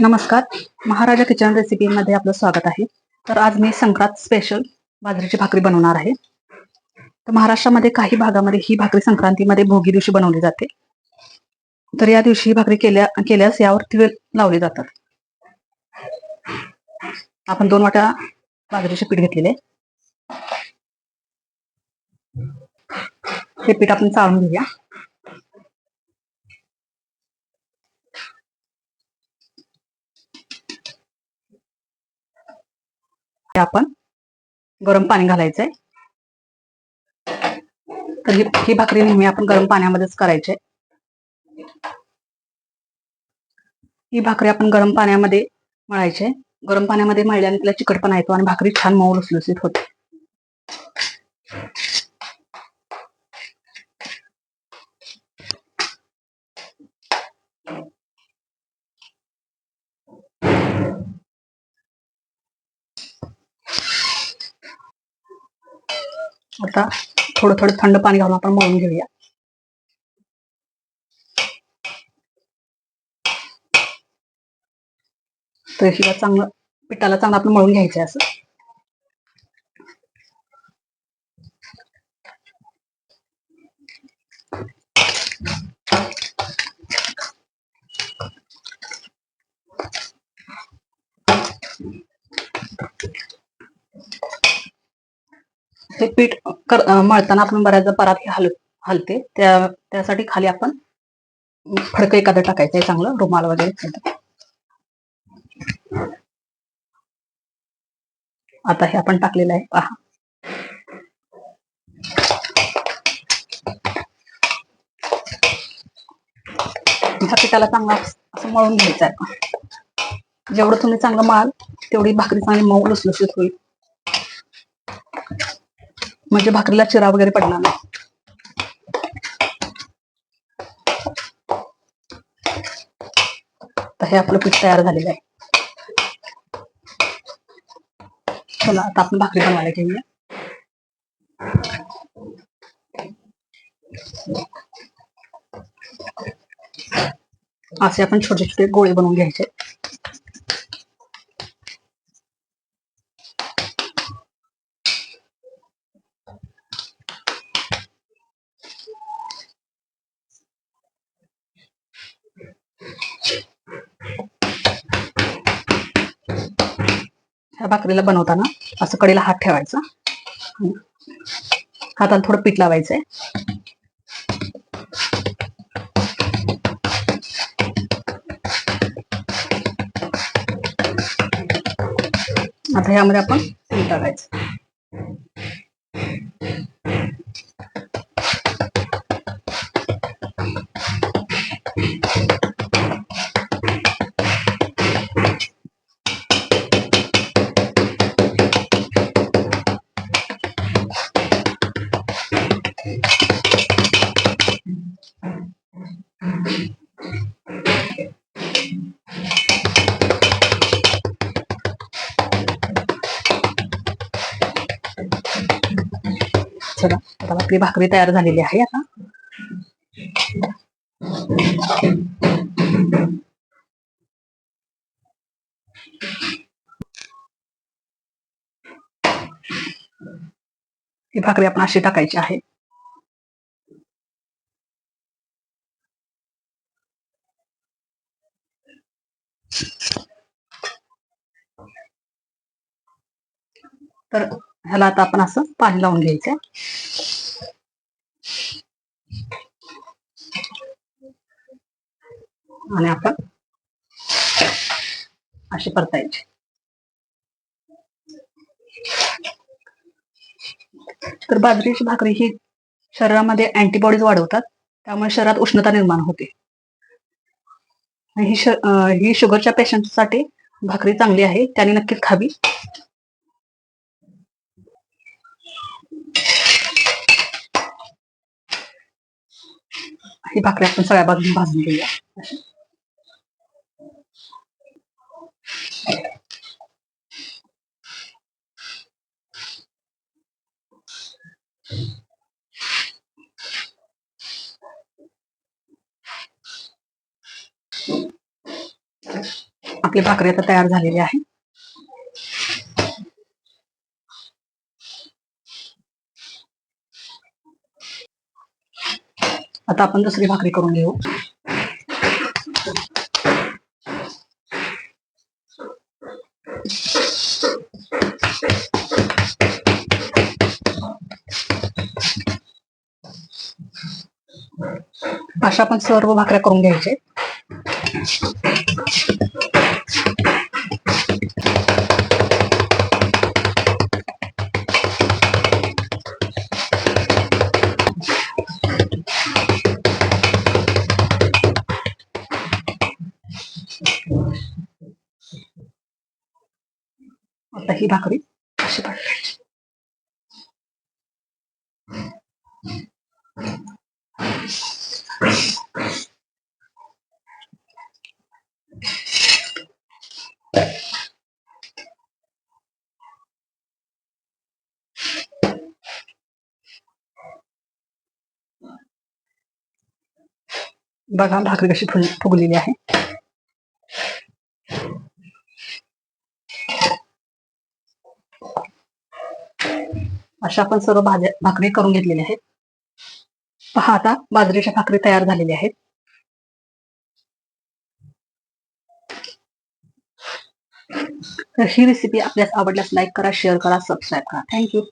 नमस्कार. महाराजा kitchen recipe मध्ये आपलं स्वागत आहे. तर आज मी संक्रांत स्पेशल बाजरीची भाकरी बनवणार आहे. तर महाराष्ट्रामध्ये काही भागामध्ये ही भाकरी संक्रांतीमध्ये भोगी दिवशी बनवली जाते. तर या दिवशी ही भाकरी केल्या केल्यास यावर तिळ लावले जातात. आपण दोन वाट्या बाजरीचे पीठ घेतलेले. हे पीठ आपण चाळून घेऊया. आपण गरम पाणी घालायचंय. तर ही ही भाकरी नेहमी आपण गरम पाण्यामध्येच करायची. ही भाकरी आपण गरम पाण्यामध्ये मळायची. गरम पाण्यामध्ये मळल्याने तिला चिकटपणा येतो आणि भाकरी छान मऊ लुसलुसीत होते. आता थोडं थोडं थंड पाणी घालून आपण मळून घेऊया. तर हिला चांगलं पिठाला चांगलं आपण मळून घ्यायचं आहे असं. हे पीठ मळताना आपण बऱ्याचदा परात हे हल हलते त्या त्यासाठी खाली आपण फडकं एखादं टाकायचं आहे चांगलं रुमाल वगैरे आता हे आपण टाकलेलं आहे पहा. ह्या पिठाला चांगला असं मळून घ्यायचं आहे जेवढं तुम्ही चांगलं माल तेवढी भाकरी चांगली मऊ लुसलुसीत होईल. म्हणजे भाकरीला चिरा वगैरे पडणार नाही. तर हे आपलं पीठ तयार झालेलं आहे. चला आता आपण भाकरी बनवायला घेऊया. असे आपण छोटे छोटे गोळे बनवून घ्यायचे. ह्या भाकरीला बनवताना असं कडेला हात ठेवायचा. हाताला थोडं पीठ लावायचंय. आता ह्यामध्ये आपण पीठ लावायचं चला आता आपली भाकरी तयार झालेली आहे आता. ही भाकरी आपण अशी टाकायची आहे. तर ह्याला आता आपण असं पाणी लावून घ्यायचं. आणि आपण अशी परतायची. तर बाजरीची भाकरी ही शरीरामध्ये अँटीबॉडीज वाढवतात त्यामुळे शरीरात उष्णता निर्माण होते. ही श- ही शुगरच्या पेशंटसाठी भाकरी चांगली आहे त्याने नक्कीच खावी. ही भाकरी आपण सगळ्या बाजून भाजून घेऊया अशी. आपली भाकरी आता तयार झालेली आहे आता आपण दुसरी भाकरी करून घेऊ. अशा आपण सर्व भाकऱ्या करून घ्यायचे. आता ही भाकरी अशी टाकायची बघा भाकरी कशी फुल फुगलेली आहे. अशा आपण सर्व भाज्या भाकरी करून घेतलेल्या आहेत. पहा आता बाजरीच्या भाकरी तयार झालेल्या आहेत. तर ही रेसिपी आपल्यास आवडल्यास लाईक करा शेअर करा सबस्क्राईब करा. थँक्यू